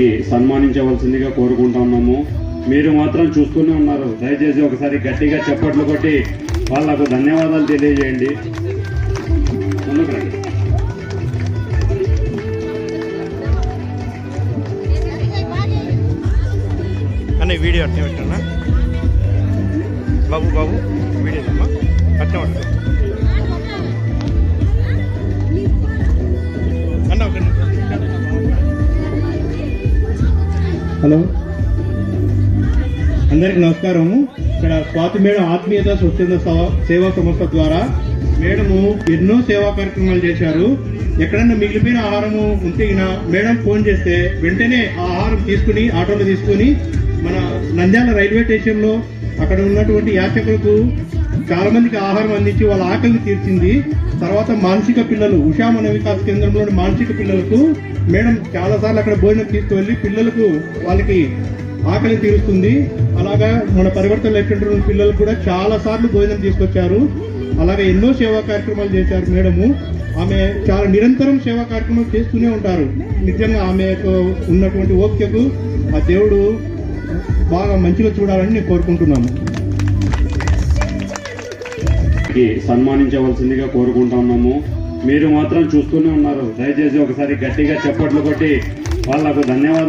కి సన్మానించవలసిందిగా కోరుకుంటున్నాము మీరు మాత్రం చూస్తూనే ఉన్నారు. దయచేసి ఒకసారి గట్టిగా చప్పట్లు కొట్టి వాళ్ళకు ధన్యవాదాలు తెలియజేయండి. వీడియో అట్నే పెట్టానా? బాబు బాబు. హలో. అందరికి నమస్కారము. ఇక్కడ స్వాతి మేడం ఆత్మీయత స్వచ్ఛంద సేవా సంస్థ ద్వారా మేడము ఎన్నో సేవా కార్యక్రమాలు చేశారు. ఎక్కడన్నా మిగిలిపోయిన ఆహారము ఉంటే మేడం ఫోన్ చేస్తే వెంటనే ఆ ఆహారం తీసుకుని ఆటోలో తీసుకుని మన నంద్యాల రైల్వే స్టేషన్లో అక్కడ ఉన్నటువంటి యాచకులకు చాలా మందికి ఆహారం అందించి వాళ్ళ ఆకలిని తీర్చింది. తర్వాత మానసిక పిల్లలు ఉషా మన వికాస్ కేంద్రంలోని మానసిక పిల్లలకు మేడం చాలా సార్లు అక్కడ భోజనం తీసుకువెళ్ళి పిల్లలకు వాళ్ళకి ఆకలి తీరుస్తుంది. అలాగా మన పరివర్తన లేకుండా పిల్లలకు కూడా చాలా సార్లు భోజనం తీసుకొచ్చారు. అలాగే ఎన్నో సేవా కార్యక్రమాలు చేశారు మేడము. ఆమె చాలా నిరంతరం సేవా కార్యక్రమాలు చేస్తూనే ఉంటారు. నిజంగా ఆమెకు ఉన్నటువంటి ఓపికకు ఆ దేవుడు బాగా మంచిగా చూడాలని నేను కోరుకుంటున్నాను. సన్మానించవలసిందిగా కోరుకుంటున్నాము మీరు మాత్రం చూస్తూనే ఉన్నారు. దయచేసి ఒకసారి గట్టిగా చప్పట్లు కొట్టి వాళ్ళకు ధన్యవాదాలు.